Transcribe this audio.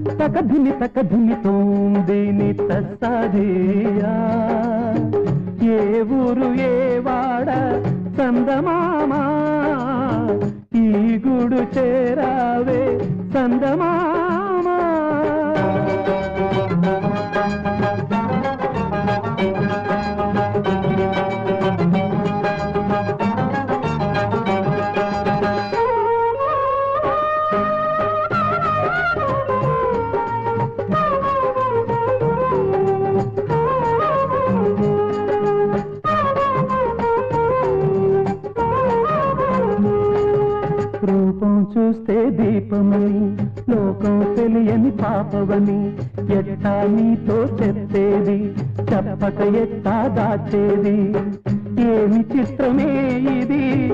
తకధిమి తకధిమి తోందిని తస్సదియా ఏ ఊరు ఏ వాడ సందమామా ఈ గుడు చేరావే సందమామా రూపం చూస్తే దీపమని లోకం తెలియని పాపవని ఎట్టా నీతో చెప్పేది? చెప్పక ఎట్టా దాచేది? ఏమి చిత్రమే ఇది?